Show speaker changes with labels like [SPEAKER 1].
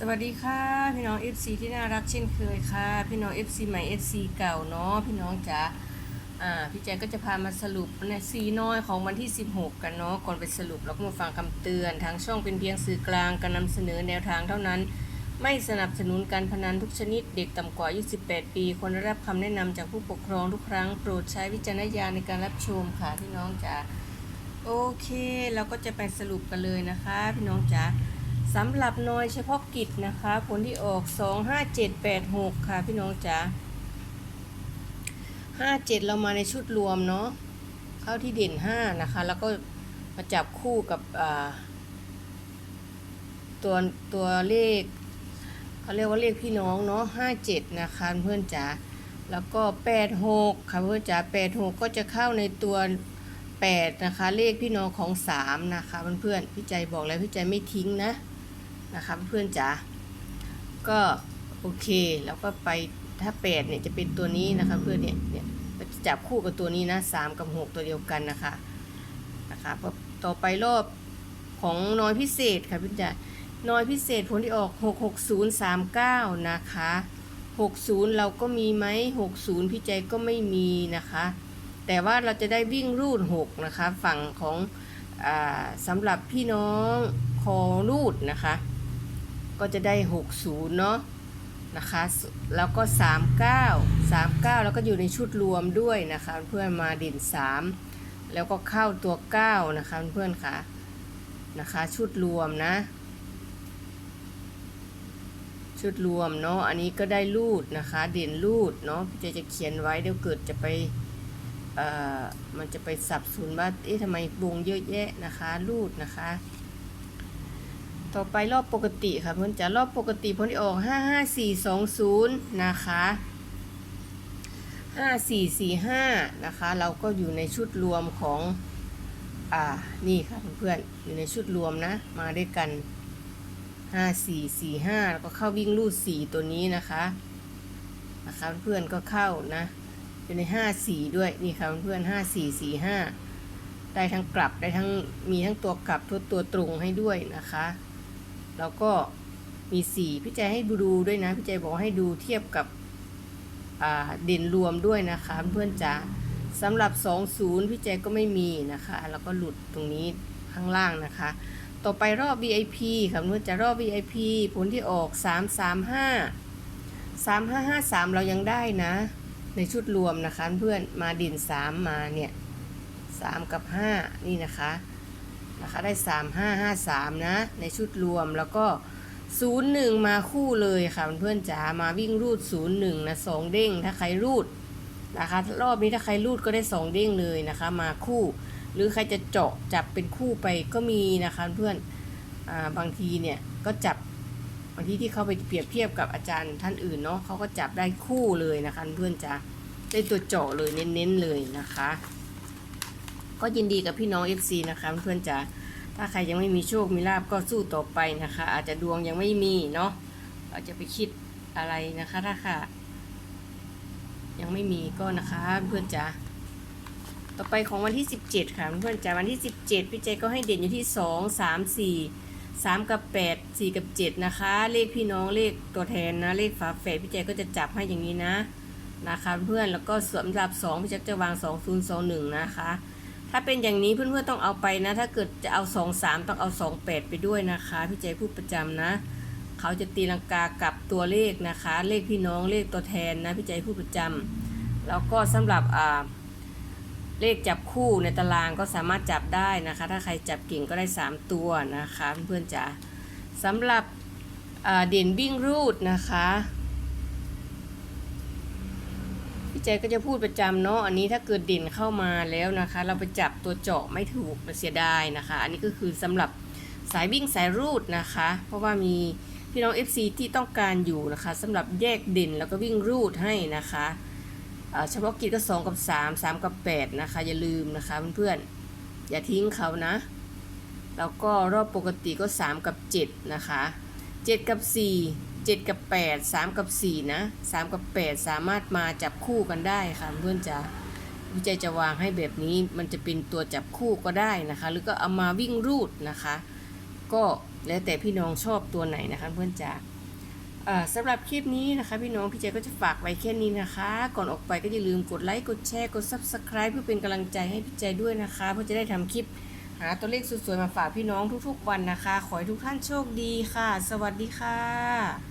[SPEAKER 1] สวัสดีค่ะ พี่น้อง FC ที่น่ารักเช่นเคยค่ะ พี่น้อง FC ใหม่ FC เก่าเนาะพี่น้องจ๋าอ่าพี่แจงก็จะพามาสรุปในซีน้อยของวันที่ 16 กันเนาะก่อนไปสรุปเราก็มาฟังคำเตือน ทางช่องเป็นเพียงสื่อกลางการนำเสนอแนวทางเท่านั้น ไม่สนับสนุนการพนันทุกชนิดเด็กต่ำกว่าอายุ18ปีควรได้รับคำแนะนำจากผู้ปกครองทุกครั้งโปรดใช้วิจารณญาณในการรับชมค่ะพี่น้องจ๋าโอเคเราก็จะไปสรุปกันเลยนะคะ พี่น้องจ๋า สำหรับหน้อยเฉพาะกิจนะคะ ผลที่ออก 25786 ค่ะพี่น้องจ๋า57 เรามาในชุดรวมเนาะเข้าที่เด่น 5 นะคะ แล้วก็มาจับคู่กับตัวตัวเลขเขาเรียกว่าเลขพี่น้องเนาะ57 นะคะเพื่อนจ๋าแล้วก็ 86 ค่ะเพื่อนจ๋า86 ก็จะเข้าในตัว8นะคะ เลขพี่น้องของ 3 นะคะเพื่อนๆพี่ใจบอกแล้วพี่ใจไม่ทิ้งนะ นะคะเพื่อนจ๋าก็โอเคแล้วก็ไปถ้าแปดเนี่ยจะเป็นตัวนี้นะคะเพื่อนเนี่ยเนี่ยจะจับคู่กับตัวนี้นะสามกับหกตัวเดียวกันนะคะนะคะพอต่อไปรอบของน้อยพิเศษค่ะเพื่อนจ๋าน้อยพิเศษผลที่ออกหกหกศูนย์สามเก้านะคะหกศูนย์เราก็มีไหมหกศูนย์พี่ใจก็ไม่มีนะคะ แต่ว่าเราจะได้วิ่งรูดหกนะคะ ฝั่งของอสำหรับพี่น้องคอรูดนะคะ ก็จะได้ 60 เนาะนะคะ แล้วก็ 39 39 แล้วก็อยู่ในชุดรวมด้วยนะคะ เพื่อนมาเด่น 3 แล้วก็เข้าตัว 9 นะคะเพื่อนค่ะนะคะชุดรวมนะ ชุดรวมเนาะอันนี้ก็ได้รูดนะคะ เด่นรูดเนาะพี่เจจะเขียนไว้เดี๋ยวเกิดจะไปเอ่อมันจะไปสับสนว่า เอ๊ะทำไมวงเยอะแยะนะคะ รูดนะคะ ต่อไปรอบปกติค่ะเพื่อนจะรอบปกติผลที่ออก 55420 นะคะ5445 นะคะ เราก็อยู่ในชุดรวมของ อ่า นี่ค่ะเพื่อนๆ อยู่ในชุดรวมนะ มาด้วยกัน 5445 แล้วก็เข้าวิ่งรูด 4 ตัวนี้นะคะ นะคะเพื่อนๆ ก็เข้านะ อยู่ใน 54 ด้วย นี่ค่ะเพื่อนๆ 5445 ได้ทั้งกลับ ได้ทั้ง มีทั้งตัวกลับ ตัวตัวตรงให้ด้วยนะคะ แล้วก็มีสีพี่ใจให้ดูด้วยนะ พี่ใจบอกให้ดูเทียบกับเด่นรวมด้วยนะคะ เพื่อนจ๋าสำหรับ 20 พี่ใจก็ไม่มีนะคะ แล้วก็หลุดตรงนี้ข้างล่างนะคะ ต่อไปรอบ VIP ค่ะเพื่อนจะรอบ VIP ผลที่ออก 335 3553 เรายังได้นะ ในชุดรวมนะคะ เพื่อนมาเด่น 3 มาเนี่ย 3 กับ 5 นี่นะคะ นะคะได้ 3 5 5 3 นะ ในชุดรวมแล้วก็ 0 1 มาคู่เลยค่ะเพื่อนๆจ๋ามาวิ่งรูด 0 1 นะ2เด้งถ้าใครรูดนะคะรอบนี้ถ้าใครรูดก็ได้2เด้งเลยนะคะ มาคู่ หรือใครจะเจาะจับเป็นคู่ไปก็มีนะคะเพื่อนอาบางทีเนี่ยก็จับบางทีที่เขาไปเปรียบเทียบกับอาจารย์ท่านอื่นเนาะเขาก็จับได้คู่เลยนะคะเพื่อนจ๋าได้ตัวเจาะเลยเน้นๆเลยนะคะ ก็ยินดีกับพี่น้อง FC นะคะเพื่อนจ๋าถ้าใครยังไม่มีโชคมีลาบก็สู้ต่อไปนะคะ อาจจะดวงยังไม่มีเนาะเราจะไปคิดอะไรนะคะ ถ้าค่ะยังไม่มีก็นะคะเพื่อนจ๋าต่อไปของวันที่ 17 ค่ะเพื่อนจ๋าวันที่ 17 พี่เจก็ให้เด่นอยู่ที่ 2 3 4 3 กับ 8 4 กับ 7 นะคะ เลขพี่น้องเลขตัวแทนนะ เลขฝาแฝดพี่เจก็จะจับให้อย่างนี้นะนะคะ เพื่อนแล้วก็สำหรับ 2 พี่เจจะวาง 2 0 2 1 นะคะ ถ้าเป็นอย่างนี้เพื่อนๆต้องเอาไปนะ ถ้าเกิดจะเอาสองสามต้องเอาสองแปดไปด้วยนะคะ พี่ใจพูดประจำนะ เขาจะตีลังกากับตัวเลขนะคะ เลขพี่น้องเลขตัวแทนนะพี่ใจพูดประจำแล้วก็สำหรับอ่าเลขจับคู่ในตารางก็สามารถจับได้นะคะ ถ้าใครจับเก่งก็ได้ 3 ตัวนะคะ เพื่อนๆจ๋าสำหรับเด่นวิ่งรูดนะคะ พี่ใจก็จะพูดประจำเนาะอันนี้ถ้าเกิดเด่นเข้ามาแล้วนะคะ เราไปจับตัวเจาะไม่ถูกเสียดายนะคะ อันนี้ก็คือสำหรับสายวิ่งสายรูดนะคะ เพราะว่ามีพี่น้อง FC ที่ต้องการอยู่นะคะสำหรับแยกเด่นแล้วก็วิ่งรูดให้นะคะเฉพาะกิจก็ 2 กับ 3 3 กับ 8 นะคะ อย่าลืมนะคะเพื่อนๆอย่าทิ้งเขานะ แล้วก็รอบปกติก็ 3 กับ 7 นะคะ 7 กับ 4 7 กับ 8 3 กับ 4 นะ 3 กับ 8 สามารถมาจับคู่กันได้ค่ะเพื่อนจะวิจัยจะวางให้แบบนี้มันจะเป็นตัวจับคู่ก็ได้นะคะ หรือก็เอามาวิ่งรูดนะคะ ก็แล้วแต่พี่น้องชอบตัวไหนนะคะเพื่อนจ๋าสำหรับคลิปนี้นะคะ พี่น้องพี่ใจก็จะฝากไว้แค่นี้นะคะ ก่อนออกไปก็อย่าลืมกดไลค์กดแชร์กด subscribe เพื่อเป็นกำลังใจให้พี่ใจด้วยนะคะ เพื่อจะได้ทำคลิปหาตัวเลขสวยๆมาฝากพี่น้องทุกๆวันนะคะ ขอให้ทุกท่านโชคดีค่ะ สวัสดีค่ะ